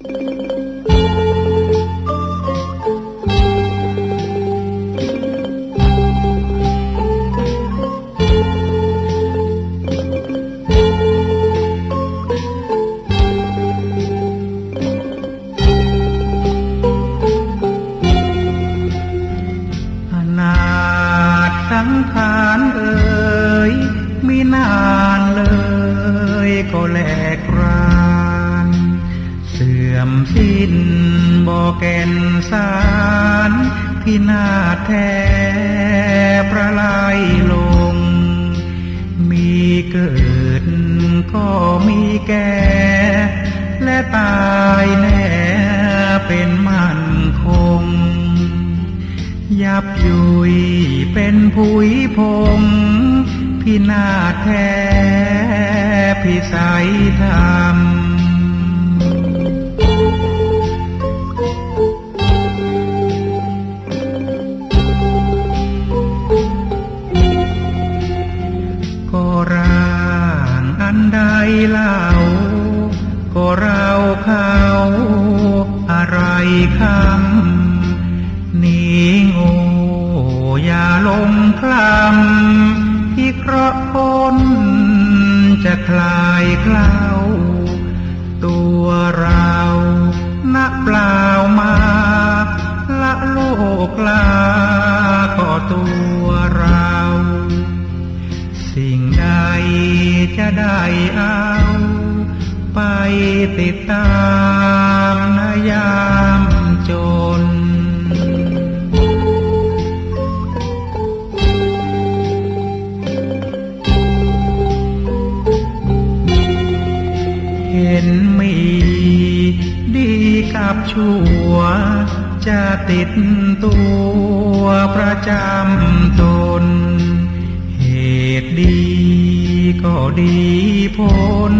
อนาถสังขารเอ่ยมีนา นบ่แก่นสารพินาศแท้ประลายลง มีเกิดก็มีแก่ และตายแน่เป็นมั่นคง ยับยุยเป็นผุยพงพินาศแท้พิสัยธรรม ก็ร่างอันใดเล่า ก็เราเขาอะไรคำนี่โง่อย่าลงคลำที่เคราะห์คนจะคลายเคล้าตัวเรานักเปล่ามาละโลกลาก็ตัวเรา สิ่งใดจะได้เอา ไปติดตามนายามจน เห็นมีดีกับชั่ว จะติดตัวประจำตนเหตุ ดีก็ดีผล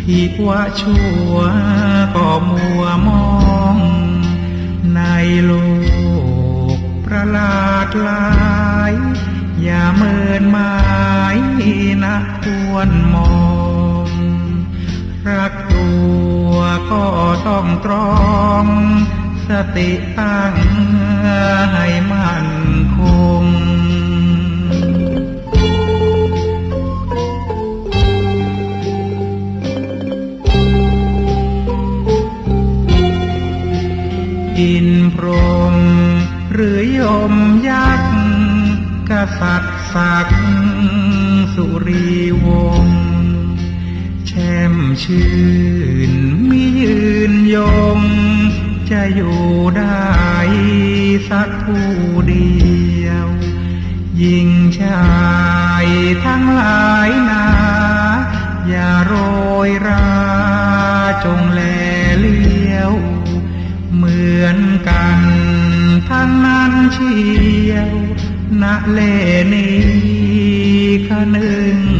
ผิดว่าชั่วก็มัวมอง ในโลกประหลาดหลาย อย่าเมินหมายนะควรมอง รักตัวก็ต้องตรอง สติตั้งให้มั่น อินพรม หรือยมยักษ์กษัตริย์ศักดิ์สุรีวงศ์แช่มชื่นมียืนยง จะอยู่ได้สักผู้เดียว ยิ่ง ณเลนีขนึง